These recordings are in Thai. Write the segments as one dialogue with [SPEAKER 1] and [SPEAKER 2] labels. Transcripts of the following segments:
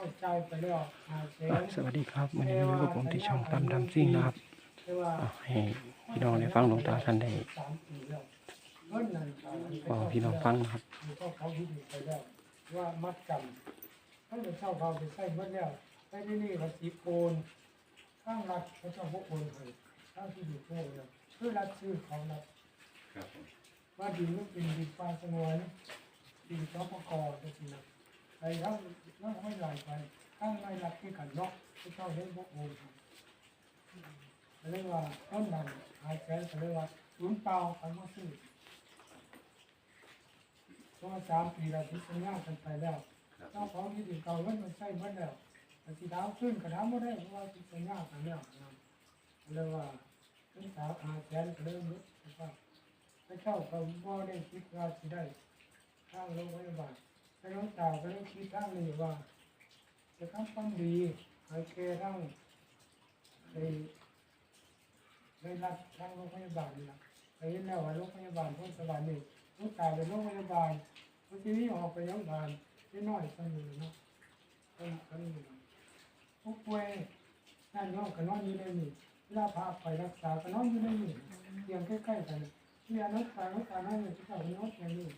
[SPEAKER 1] เข้าใจไปแล้วหาแสน
[SPEAKER 2] สวัสดีครับวันนี้อยู่กับผมที่ช่องตามดำซิ่งนะครับ
[SPEAKER 1] แต่ว่า
[SPEAKER 2] อะให้พี่น้องได้ฟังหลวงตาท่านได้
[SPEAKER 1] สามปีแล้วเงินนั่นตามัน
[SPEAKER 2] บอกพี่น้องฟังนะครับ
[SPEAKER 1] มันก็เขาพิดีไปแล้วว่ามัดจำถ้าจะเช่าเขาไปใส่เมื่อแล้วไปที่นี่ภาษีโอนข้างรัฐเขาเจ้าพวกโอนให้ข้างที่ดีพวกเนี่ยเพื่อรัฐชื่อเขารัฐ
[SPEAKER 3] ครับผม
[SPEAKER 1] ว่าดีมันเป็นดีฟ้าสงวนดีเจ้าประกอบจะสินะ ไปทั้งนั่งไม่ไหลไปข้างไม่รัฐที่กันเนาะที่เจ้าเห็นพวกโอนเขาเรียกว่าต้นนั้นหายใจเขาเรียกว่าศูนย์เปล่าคำว่าซื้อเพราะว่าสามปีเราพิจารณากันไปแล้วเจ้าของที่ดินเก่ามันมันใช่เมื่อแล้วแต่ที่ดาวขึ้นกระดาไม่ได้เพราะว่าพิจารณากันแล้วนะเรียกว่าเป็นสาวอายแสนก็เริ่มรู้ว่าพระเจ้าก็บ่ได้คิดว่าจะได้ข้างโรงพยาบาล แต่น้องสาวก็ได้คิดข้งนี้ว่าจะทำความดีให้แก่ทั้งในในรัฐทั้งโรงพยาบาลนี่นะไปเห็นแล้วว่าโรงพยาบาลพ้นสวรรค์นี่ลูกตายเป็นโรงพยาบาลบางทีนี่ออกไปยังบ้านไม่น้อยสักหนึ่งเนาะต้นต้นหนึ่ผู้ป่วยนั่นน้องก็นอนอยู่ในนี่เวลาพาไปรักษาก็นอนอยู่ในนี่เตียงใกล้ๆกันที่ยานักษานักษานั่นอยู่ที่เขานอนอย่นี้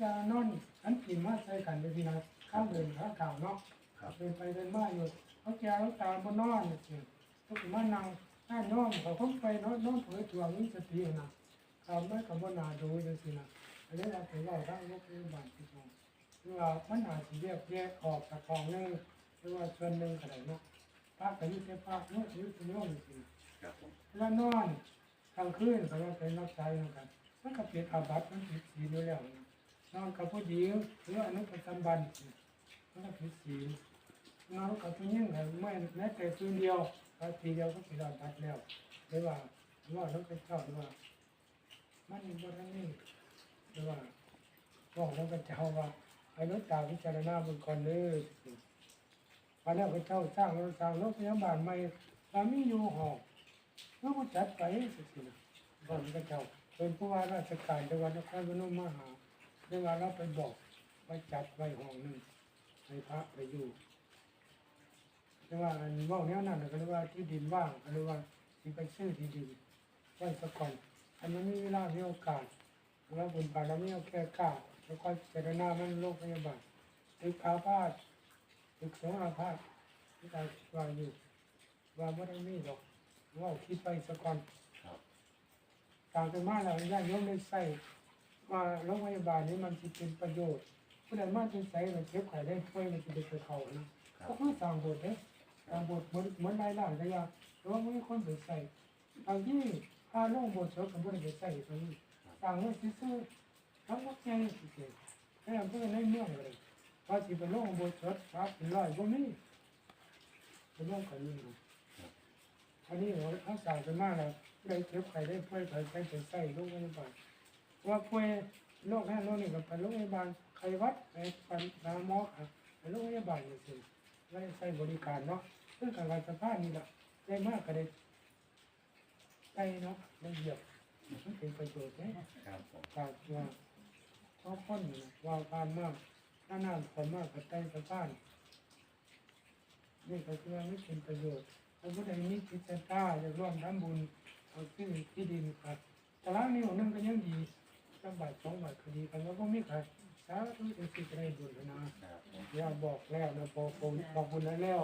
[SPEAKER 1] ยานอนอันกินมาใส่กันเลยพี่นะข้างเดินข้างข่าวเนาะ
[SPEAKER 3] ครับ
[SPEAKER 1] เดินไปเดินมาอยู่เขาแก่แล้วตาบนนอนเนี่ยเขาถึงมานั่งนั่นนอนเขาพ้ไปนอนนอนเผยตัวนี้สตินะเขาไม่กับบนาดูจังสินะอันนี้เราถือว่าทั้งโรงพยาบาลที่ตรงหรือว่ามันอาจจะแยกแยกออกจากของหนึงหรือว่าส่วนหนึ่งก็ได้เนาะภาคกันนี่แค่ภาคเนาะนี่คือเรื่องจริง
[SPEAKER 3] ครับผม
[SPEAKER 1] แล้วนอนกลางคืนก็ว่าเป็นรับใช้เหมือนกันมันก็เป็นอาบัติมันผิดศีลอยู่แล้วนะ นอนกับผู้หญิงหรืออนุปจำบันมันก็ผิดศีลนอนกับผู้หญิงก็ไม่แม้แต่คืนเดียวก็ทีเดียวก็ผิดอาบัติแล้วหรือว่าหรือว่าเราไปเจ้าหรือว่า มันบ่ทันนี่หรือว่าบอกแล้วก็เจ้าว่าให้รถตาพิจารณาบิ่งก่อนเด้อพอแล้วพระเจ้าสร้างรงสร้างรงพยาบาลใหม่ตามีอยู่หอกแล้วก็จัดไปสิสินะก่อนพระเจ้าเป็นผู้ว่าราชการจังหวัดนครพนมมหา เรื่องว่าเราไปบอกไปจัดไว้ห้องหนึงให้พระไปอยู่แต่ว่าอันเว่าแนวนั้นน่ะก็เรียกว่าที่ดินว่างก็เรียกว่าสิไปซื้อที่ดินไว้สักก่อนอันนั้นมีเวลามีโอกาสแล้วบุญบารมีเอาแค่ก้าวแล้วก็เจรณามันโรคพยาบาลตึกอาพาธตึกสงอาพาธที่ตายว่าอยู่ ว่าไม่ได้มีหรอกว่าคิดไปสักก่อน
[SPEAKER 3] ครับ
[SPEAKER 1] ต่างกันมากแล้วญาติโยมได้ใส่ ว่าโรงพยาบาลนี้มันจะเป็นประโยชน์ผู้ใดมาจะใส่มันเจ็บไข้ได้ป่วยมันจะได้ไปเขานะก็คือต่างบทเนี่ยต่างบทเหมือนเหมือนรายล่างแต่ยาแต่ว่าไม่มีคนไปใส่บางที่ถ้าโรงบทเสริมกับผู้ใดไปใส่ตรงนี้ต่างเมื่อซื้อๆทั้งหมดแค่นี้เองแค่เพื่อในเมืองเลยพอสิไปโรงบทเสริมครับเป็นร้อยพวกนี้เป็นโรงกันนี่นะอันนี้เราทั้งสามกันมากแล้วผู้ใดเจ็บไข้ได้ป่วยไปไปใส่โรงพยาบาล ว่าป่วยโรคนั้นโรคนี้ก็ไปโรงพยาบาลไข้หวัดไปไปหาหมอค่ะไปโรงพยาบาลนี่สิไม่ได้ใช้บริการเนาะซึ่งการการสภาพนี่แหละได้มากก็ได้ใจเนาะได้เหยียบมันเป็นประโยชน์เนี่ย
[SPEAKER 3] ครับผม
[SPEAKER 1] ฝากว่าเขาพ้นว่าการมากถ้าน้ำคนมากก็ใจสภาพนี่ก็คือว่าไม่เป็นประโยชน์ถ้าผู้ใดมีจิตใจกล้าจะร่วมทำบุญเอาที่ที่ดินครับแต่ละนิ้วนึงก็ยังดี จังบาทสองบาทคดีกันแล้วก็มีใครสาธุเอสิจะได้บุญนะครับ
[SPEAKER 3] ผม
[SPEAKER 1] อย่าบอกแล้วนะพอผมบอกบุญแล้วแล้ว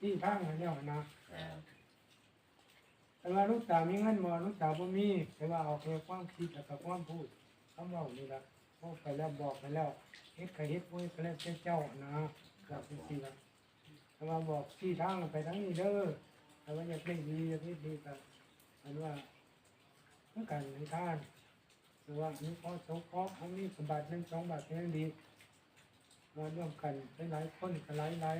[SPEAKER 1] ที่ทางแล้วนะ
[SPEAKER 3] ครับ
[SPEAKER 1] แต่ว่าลูกสาวมีเงินมาลูกสาวบ่มีแต่ว่าเอาแค่ความคิดกับความพูดคำเว่านี่ละบอกไปแล้วบอกไปแล้วเฮ็ดก็เฮ็ดบ่เฮ็ดก็แล้วแต่เจ้านะครับจริงๆละแต่ว่าบอกที่ทางไปทางนี้เด้อแต่ว่าอยากได้ดีอยากได้ดีก็อันว่าเพื่อกันในท่านหรือ ว่ามีพอสงเคราะห์เขามีสมบัติหนึ่งสองบาทเพียงดีมาร่วมกันหลายๆคนกันหลายหลาย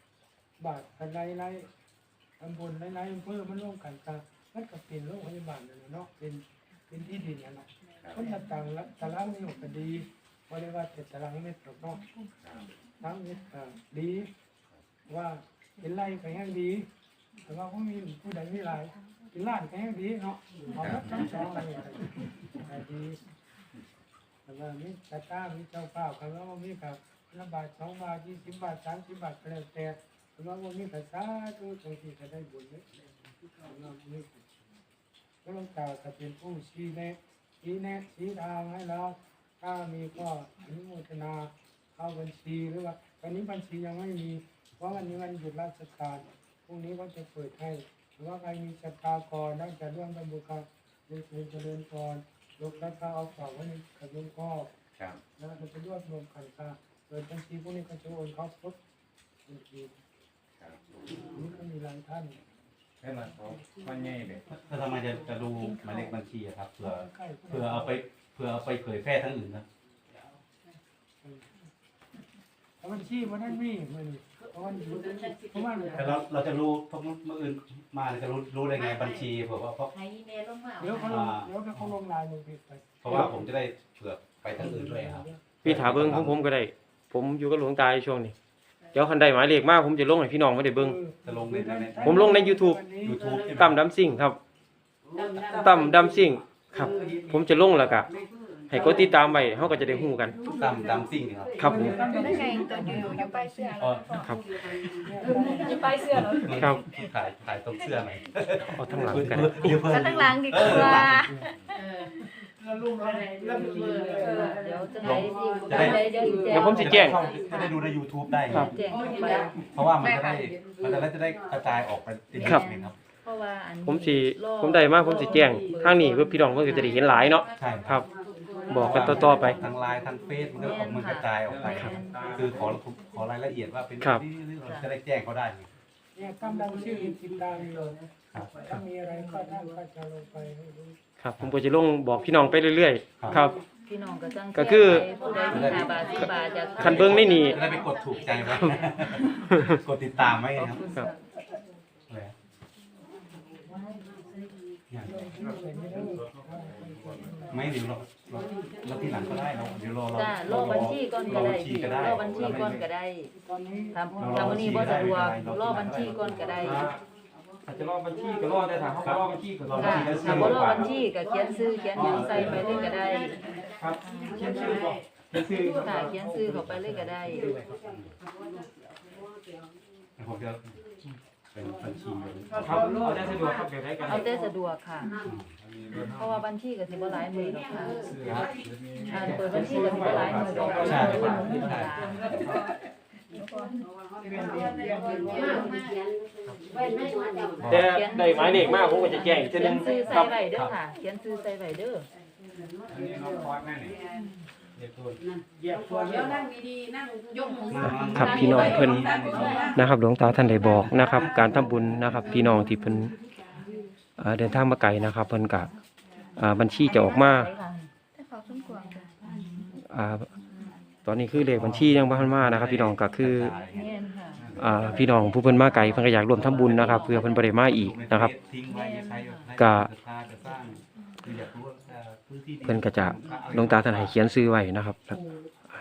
[SPEAKER 1] ๆบาทกันหลายหลายๆตำบลหลายหลายๆอำเภอมันร่วมกันกันมันก็เป็นโรงพยาบาลนั่นแหละเนาะเป็นเป็นที่ดินนั่นแหละ
[SPEAKER 3] ครับ
[SPEAKER 1] คนละต่างละตารางนิ้วก็ดีบริวาแต่ตารางเมตรหรอกเนาะ
[SPEAKER 3] ครับ
[SPEAKER 1] ตารางเมตรก็ดีว่าเป็นไรก็ยังดี แต่ว่าก็มีผู้ใดมีหลายเป็นล้านก็ยังดีเนาะเอาหมดทั้งสองเลยก็ดีแต่ว่ามีตาตามีเจ้าเป้ากันแล้วมีกับละบาทสองบาทยี่สิบบาทสามสิบบาทก็แล้วแต่แต่ว่าวันนี้ภาษาตัวตรงที่จะได้บุญเนี่ยเราไม่ก็หลวงตาจะเป็นผู้ชี้แนะชี้แนะชี้ทางให้เราถ้ามีก็อนุโมทนาเข้าบัญชีหรือว่าตอนนี้บัญชียังไม่มี เพราะวันนี้มันหยุดราชการ พรุ่งนี้ก็จะเปิดให้หรือว่าใครมีศรัทธาก่อนน่าจะร่วมทำบุญกับเรียนเจริญพรยกรัฐาเอาฝากไว้ในกับหลวงพ่อ
[SPEAKER 3] ครับ
[SPEAKER 1] แล้วเราจะรวบรวมกันค่ะเปิดบัญชีพวกนี้ก็จะโอนเข้าปุ๊บบัญชี
[SPEAKER 3] ครับ
[SPEAKER 1] นี้ก็มีหลายท่าน
[SPEAKER 3] แค่นั้นเขาพ่อใหญ่เลย
[SPEAKER 4] ถ้าทำไมจะจะดูหมายเลขบัญชีอะครับเผื่อ
[SPEAKER 1] ใกล้
[SPEAKER 4] เผื่อเอาไปเผื่อเอาไปเผยแพร่ทั้งอื่นนะ
[SPEAKER 1] เอาบัญชีมันนั่นมีมันเพราะมันอยู่เพราะว่า
[SPEAKER 4] แต่เราเราจะรู้เพราะเมื่ออื่นมาเนี่ยจะรู้รู้ได้ไงบัญชีเผื่อว่าเพราะ
[SPEAKER 5] ให้แม่ลงมา
[SPEAKER 1] เดี๋ยวเขาลงเดี๋ยวเขาลงลายลงไป
[SPEAKER 4] เพราะว่าผมจะได้เผื่อไปทั้งอื่นด้วยครับ
[SPEAKER 2] พี่ถาเบิ้งของผมก็ได้ ผมอยู่กับหลวงตาในช่วงนี้ เดี๋ยวคันใดหมายเลขมาผมจะลงให้พี่น้องไม่ได้เบิ้ง
[SPEAKER 4] จะลงในใน
[SPEAKER 2] ผมลงใน YouTube
[SPEAKER 4] YouTube ใช่ไหม
[SPEAKER 2] ตั้มดำซิ่งครับตั้มดำซิ่งครับ ผมจะลงแล้วก็ ให้กดติดตามไว้เฮาก็จะได้ฮู้กัน
[SPEAKER 4] ตามดำซิ่งครับ
[SPEAKER 2] ครับผม
[SPEAKER 5] ได้ไงตัวอยู่อยู่ไปเสื้อ
[SPEAKER 4] อ๋อ
[SPEAKER 2] ครับ
[SPEAKER 5] อยู่ไปเสื้อเหรอ
[SPEAKER 2] ครับ
[SPEAKER 4] ถ่ายถ่ายตรงเสื้อหน่อย
[SPEAKER 2] เอาทั้งหลังกัน
[SPEAKER 4] เดี๋ยวเพิ่
[SPEAKER 5] ก็
[SPEAKER 4] ม
[SPEAKER 5] ทั้งหลังดีกว่า
[SPEAKER 1] เดี๋ยว
[SPEAKER 5] เดี๋ยวจะได้จะได้เดี๋ยว
[SPEAKER 2] เดี๋ยวผมสิแจ้ง
[SPEAKER 4] จะได้ดูใน YouTube ได้
[SPEAKER 2] ครับ
[SPEAKER 5] แจ้งไป
[SPEAKER 4] เพราะว่ามันจะได้มันจะได้จะได้กระจายออกไปติด
[SPEAKER 2] ครับ
[SPEAKER 4] ครับ
[SPEAKER 5] เพราะว่าอัน
[SPEAKER 2] ผมสิผมได้มาผมสิแจ้งทางนี้เพื่อพี่น้องเพิ่นก็จะได้เห็นหลายเนาะ
[SPEAKER 4] ใช่
[SPEAKER 2] ครับ บอกกันต่อๆไป
[SPEAKER 4] ทางไลน์ทางเฟซมันก็ออกมันกระจายออกไปครับคือขอขอรายละเอียดว่าเป็น
[SPEAKER 2] ครับ
[SPEAKER 4] ที่เราจะได้แจ้งเขาได้
[SPEAKER 1] เนี่ยตั้มดังชื่อติดตามอยู่
[SPEAKER 4] ครับ
[SPEAKER 1] ถ้ามีอะไรก็ท่านก็จะลงไปให้ดู
[SPEAKER 2] ครับ ผมก็จะลงบอกพี่น้องไปเรื่อยๆ ครับ
[SPEAKER 5] พี่น้องก็จัง
[SPEAKER 2] ก็คือ
[SPEAKER 5] ผู้ใดมีห้าบาทสิบบาทจะ
[SPEAKER 2] คันเบิ่งในนี่
[SPEAKER 4] จะได้ไปกดถูกใจไว้กดติดตามไว้ครับ
[SPEAKER 2] ครับ
[SPEAKER 4] ไม่เดี๋ยวเราเราเราที่หลังก็ได้เราเดี๋ยวรอเรา
[SPEAKER 5] จ้าโลกบัญชีก่อนก็
[SPEAKER 4] รอ
[SPEAKER 5] ได้
[SPEAKER 4] บัญชีก็ได้
[SPEAKER 5] โลกบัญชีก่อนก็ได้
[SPEAKER 1] ตอนนี้
[SPEAKER 5] ทำทำวันนี้บ่สะดวกโลกบัญชีก่อนก็ได้
[SPEAKER 2] อาจจะรอบัญชีก็รอแต่ถ้าเขารอบัญชีก็รอ
[SPEAKER 5] ค่ะถ้าบ่โลกบัญชีก็เขียนซื้อเขียนหยังใส่ไปเลยก็ได้
[SPEAKER 2] ครับเขียนชื่อก่อนเขียนชื่อ
[SPEAKER 5] ค่ะเขียนซื้อเข้าไปเลยก็ได้
[SPEAKER 4] ผมจะ เป็นบัญชีเลย
[SPEAKER 2] ครับเอาได้สะดวกครับเดี๋ยวได้กัน
[SPEAKER 5] เอาแต่สะดวกค่ะ เพราะว่าบัญชีก็สิบ่หลายหมื่นหรอกค่ะอ่าเปิดบัญชีก็สิบ่หลายหมื่นหรอก
[SPEAKER 4] ใช่
[SPEAKER 5] เปิดหมื่นห
[SPEAKER 4] ใช่
[SPEAKER 5] ลา
[SPEAKER 2] แต่ได้หมายเลขมากผมก็จะแจ้งอีกที
[SPEAKER 5] เขี
[SPEAKER 2] นึ
[SPEAKER 5] ยน
[SPEAKER 2] ง
[SPEAKER 5] ซื้อ
[SPEAKER 2] ค
[SPEAKER 5] ใส่
[SPEAKER 2] รับ
[SPEAKER 5] ไว้เด้อค่ะ เขียนซื้อใส่ไว้เด้อ
[SPEAKER 3] อันนี้น้องคอร์สแม่นี่เด็กทุน
[SPEAKER 1] เหยียบตัวเดียว
[SPEAKER 6] นั่งดีๆนั่งยกมือ
[SPEAKER 2] ครับพี่น้องเพิ่นนะครับหลวงตาท่านได้บอกนะครับ การทำบุญนะครับ พี่น้องที่เพิ่นเอ่อเดินทางมาไกลนะครับ เพิ่นกะบัญชีจะออกมาอ่าตอนนี้คือเลขบัญชียังบ่ทันมานะครับ พี่น้องก็คืออ่าพี่น้องผู้เพิ่นมาไกลเพิ่นก็อยากร่วมทำบุญนะครับ เพื่อเพิ่นบ่ได้มาอีกนะครับก็ เพิ่นก็จะหลวงตาท่านให้เขียนซื้อไว้นะครับแล้ว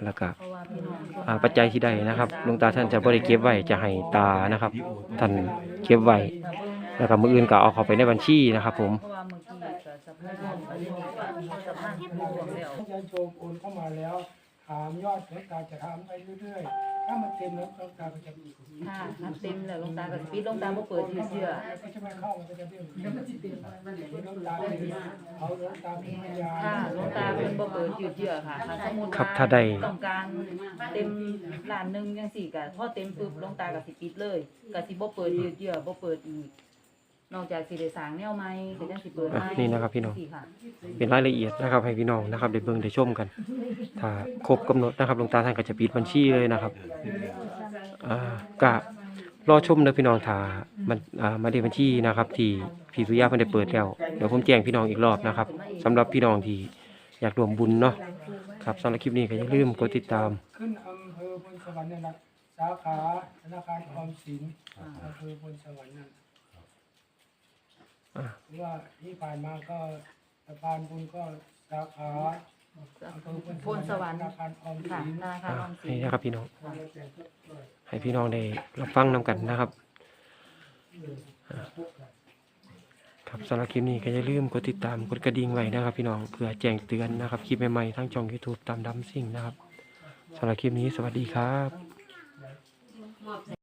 [SPEAKER 2] แล้วก็
[SPEAKER 5] เพราะว่าพี่น้อง
[SPEAKER 2] อ่าปัจจัยที่ได้นะครับหลวงตาท่านจะบ่ได้เก็บไว้จะให้ตานะครับ ท่านเก็บไว้แล้วก็มื้ออื่นก็เอาเข้าไปในบัญชีนะครับ ผม
[SPEAKER 5] เพราะว่าเมื่อกี้ก็สะพานอันนี้ว่าสะพานที่รวมแล้ว
[SPEAKER 1] ถ้าจะโชมโอนเข้ามาแล้วถามยอดหลวงตาจะถามไปเรื่อยๆ ถ้ามันเต็มแล้วหลวงตาก็จะปิด
[SPEAKER 5] ค่ะถ้าเต็มแล้วหลวงตาก็สิปิดหลวงตาบ่เปิดยืดเยื้อ
[SPEAKER 1] ก็จะไม่เข้ามันก็จะเด้งหลวงตาเป็นเอาหลวงตาเป็นพยาน
[SPEAKER 5] ค่ะหลวงตาเพิ่นบ่เปิดยืดเยื้อค่ะถ้าสมมุติ
[SPEAKER 2] ครับ
[SPEAKER 5] ว่า
[SPEAKER 2] ถ้าได้
[SPEAKER 5] ต้องการเต็มล้านหนึงจังซี่ก็พอเต็มปุ๊บหลวงตาก็สิปิดเลยก็สิบ่เปิดยืดเยื้อบ่เปิดอีก นอกจากสิได้สร้างแนวใหม่ก็จังสิเปิดใหม่
[SPEAKER 2] อะนี่นะครับพี่น้อง
[SPEAKER 5] สิค่ะ
[SPEAKER 2] เป็นรายละเอียดนะครับให้พี่น้องนะครับได้เบิ่งได้ชมกัน ถ้าครบกำหนดนะครับหลวงตาท่านก็จะปิดบัญชีเลยนะครับอ่าก็รอชมเด้อพี่น้องถ้ามันอ่ามาได้บัญชีนะครับ ที่พี่สุริยาเพิ่นได้เปิดแล้วเดี๋ยวผมแจ้งพี่น้องอีกรอบนะครับสำหรับพี่น้องที่อยากร่วมบุญเนาะครับสำหรับคลิปนี้ก็อย่าลืมกดติดตาม
[SPEAKER 1] ขึ้นอำเภอบนสวรรค์นั่นแหละสาขาธนาคารออมสินอำเภอบนสวรรค์นั่น
[SPEAKER 2] อ่า
[SPEAKER 1] หรือว่าที่ผ่านมาก็สะพานบุญก็สาขาอำเภอบน
[SPEAKER 5] พลสวรรค์
[SPEAKER 1] ธนาคารออม
[SPEAKER 5] ค่ะ
[SPEAKER 1] สิน
[SPEAKER 5] ธนาคารออมสิ
[SPEAKER 2] ให้
[SPEAKER 5] น
[SPEAKER 2] นะครับพี่น้อง ให้พี่น้องได้รับฟังนำกันนะครับอ่าครับสำหรับคลิปนี้ก็อย่าลืมกดติดตามกดกระดิ่งไว้นะครับ พี่น้องเพื่อแจ้งเตือนนะครับคลิปใหม่ๆทั้งช่อง YouTube ตามดำซิ่งนะครับสำหรับคลิปนี้สวัสดีครับ
[SPEAKER 6] มอบ